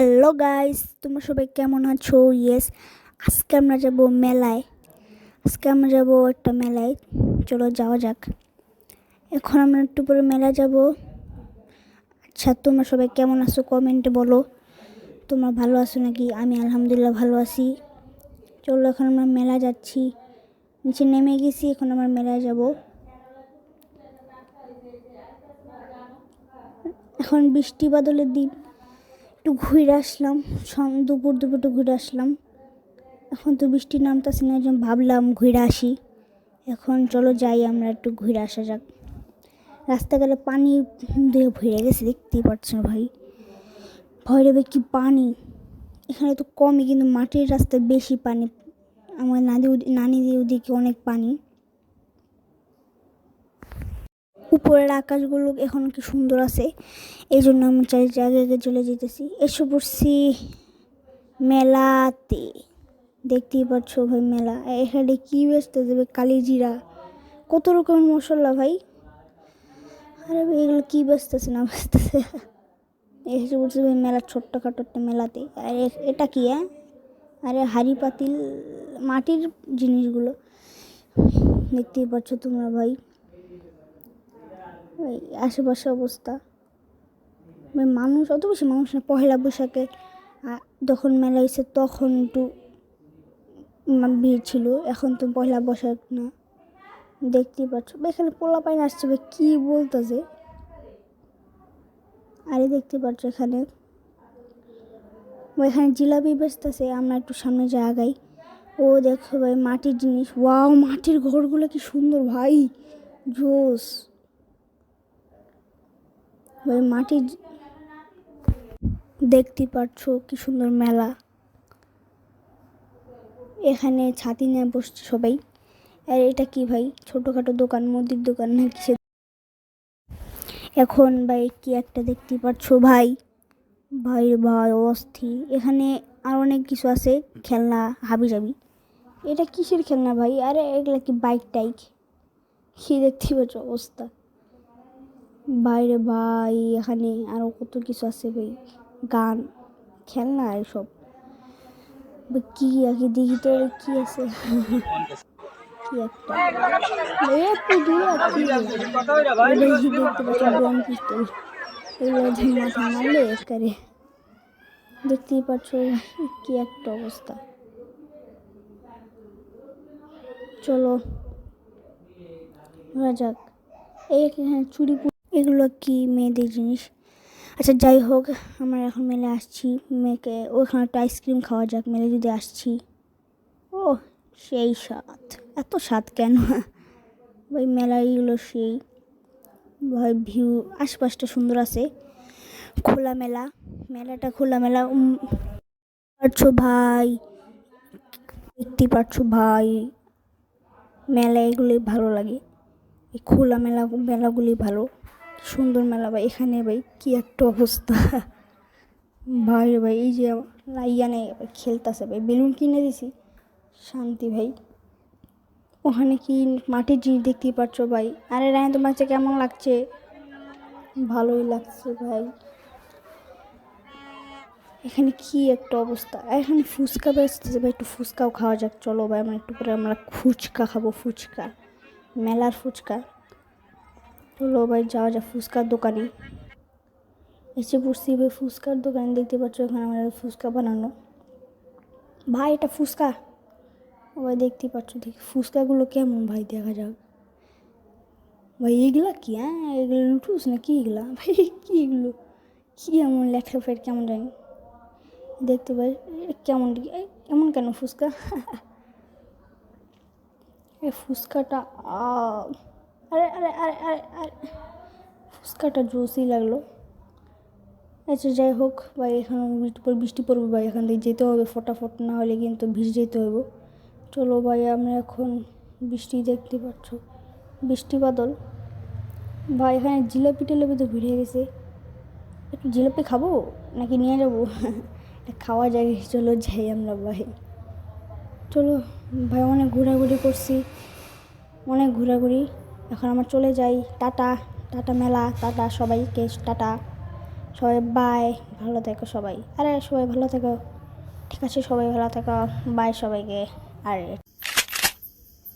Hello guys, তোমরা সবাই কেমন আছো? ইয়েস আজকে আমরা যাব মেলায়। আজকে আমরা যাব একটা মেলায়। চলো যাওয়া যাক। এখন আমরা একটু পরে মেলায় যাব। আচ্ছা তোমরা সবাই কেমন আছো? কমেন্টে বলো। তোমরা ভালো আছো নাকি? আমি আলহামদুলিল্লাহ ভালো আছি। চলো, এখন আমরা মেলা যাচ্ছি। নিচে নেমে গেছি, এখন আমরা মেলায় যাব। এখন বৃষ্টি বাদলের দিন। একটু ঘুরে আসলাম দুপুর দুপুর একটু ঘুরে আসলাম। এখন তো বৃষ্টি নামতেছে না জন্য ভাবলাম ঘুরে আসি। এখন চলো যাই, আমরা একটু ঘুরে আসা যাক। রাস্তাঘাটে পানি দিয়ে ভরে গেছে, দেখতেই পাচ্ছ ভাই। ভয় দেবে কি পানি? এখানে তো কমই, কিন্তু মাটির রাস্তায় বেশি পানি। আমার নাদি নানি দিয়ে ওদিকে অনেক পানি। উপরের আকাশগুলো এখন কি সুন্দর আছে? এই জন্য আমি চাই জায়গায় চলে যেতেছি। এসে পড়ছি মেলাতে। দেখতেই পাচ্ছ ভাই মেলা। এখানে কী ব্যস্ত দেবে কালিজিরা? কত রকমের মশলা ভাই? আরে ভাই, এগুলো কী ব্যস্তেছে না ব্যস্তেছে এসে পড়ছি ভাই মেলা ছোট্টখাটো একটা মেলাতে। আর, এটা কি হ্যাঁ আরে, হাড়ি পাতিল, মাটির জিনিসগুলো। দেখতেই পাচ্ছ তোমরা ভাই। ওই আশেপাশে অবস্থা। মানুষ, অত বেশি মানুষ না, পহেলা বৈশাখে যখন মেলা হয়েছে তখন একটু ভিড় ছিল, এখন তো পয়লা বৈশাখ না। দেখতেই পাচ্ছ এখানে পোলা পাইন আসছে কী বলতেছে? আরে দেখতে পাচ্ছ এখানে। এখানে জিলাপি বেচতেছে, আমরা একটু সামনে জায়গায় ও দেখো ভাই, মাটির জিনিস, ওয়াও, মাটির ঘরগুলো কি সুন্দর, ভাই, জোস। ওই মাটির দেখতে পাচ্ছ কি সুন্দর মেলা। এখানে ছাতি নিয়ে বসছে সবাই। আর এটা কি ভাই? ছোটোখাটো দোকান, মুদির দোকান না কিসের এখন ভাই কি একটা দেখতে পাচ্ছ ভাই? ভাই ভাই, অস্থির। এখানে আর অনেক কিছু আছে, খেলনা হাবি যাবি এটা কিসের খেলনা ভাই? আরে এগুলা কি বাইক টাইক কি দেখতে পাচ্ছ অবস্থা। বাইরে ভাই, এখানে আরও কত কিছু আছে ভাই। গান, খেলনা এসব। কি কি দেখি তো কি আছে? কি একটা? একটু দূরে দেখতেই পাচ্ছ কি একটা অবস্থা। চলো যাক। এই এখানে চুরি এগুলো কি মেয়েদের জিনিস? আচ্ছা যাই হোক, আমরা এখন মেলে আসছি মেয়েকে। ওখানে একটা আইসক্রিম খাওয়া যাক, মেলে যদি আসছি। ও, সেই স্বাদ। এত স্বাদ কেন? ওই মেলা এইগুলো সেই। ভাই ভিউ আশপাশটা সুন্দর আছে। খোলা মেলা। মেলাটা খোলা মেলা। পারছ ভাই? দেখতে পারছ ভাই? মেলা এগুলি ভালো লাগে। এই খোলা মেলা মেলাগুলি ভালো। সুন্দর মেলা ভাই, এখানে ভাই কি একটা অবস্থা। ভাই ভাই, এই যে লাইয়ানে খেলতেছে ভাই, বেলুন কিনে দিছি। শান্তি ভাই। ওখানে কি মাটির জিনিস দেখতেই পাচ্ছ ভাই? আরে রায় তোমার কাছে কেমন লাগছে? ভালোই লাগছে ভাই। এখানে কি একটা অবস্থা? এখানে ফুচকা বেচতেছে ভাই, একটু ফুচকাও খাওয়া যাক। চলো ভাই, আমরা একটু পরে আমরা ফুচকা খাব, ফুচকা। মেলার ফুচকা। চলো ভাই যাওয়া যাক ফুচকার দোকানে এসে পড়ছি ভাই ফুচকার দোকানে দেখতে পাচ্ছ এখানে আমাদের ফুচকা বানানো ভাই এটা ফুচকা ও ভাই দেখতে পাচ্ছ দেখি ফুচকাগুলো কেমন ভাই দেখা যাক ভাই এগুলা কি হ্যাঁ এগুলো লুটুস না কি এগুলা ভাই কি এগুলো কি এমন লেখা ফের কেমন জানি দেখতে পাই এ কেমন এ, এমন কেন ফুচকা এই ফুচকাটা আ, আরে আরে আরে আরে আরে। ফুচকাটা জোসই লাগল। আচ্ছা যাই হোক, ভাই, এখানে বৃষ্টি পর বৃষ্টি পড়বে, ভাই, এখান থেকে যেতে হবে ফটাফট, না হলে কিন্তু ভিজে যেতে হবে চলো, ভাই, আমরা এখন বৃষ্টি দেখতে পাচ্ছ। বৃষ্টি বাদল। ভাই, এখানে জিলাপি টিলাপি তো ভিড়ে গেছে। একটু জিলাপি খাব, নাকি নিয়ে যাব? খাওয়া যায়, চলো যাই আমরা, ভাই। চলো, ভাই, অনেক ঘোরাঘুরি করছি। অনেক ঘোরাঘুরি। এখন আমার চলে যাই টাটা টাটা মেলা, টাটা সবাইকে, টাটা। সবাই বাই ভালো থেকো সবাই। আরে সবাই ভালো থেকো। ঠিক আছে, সবাই ভালো থেকো। বাই সবাইকে। আর।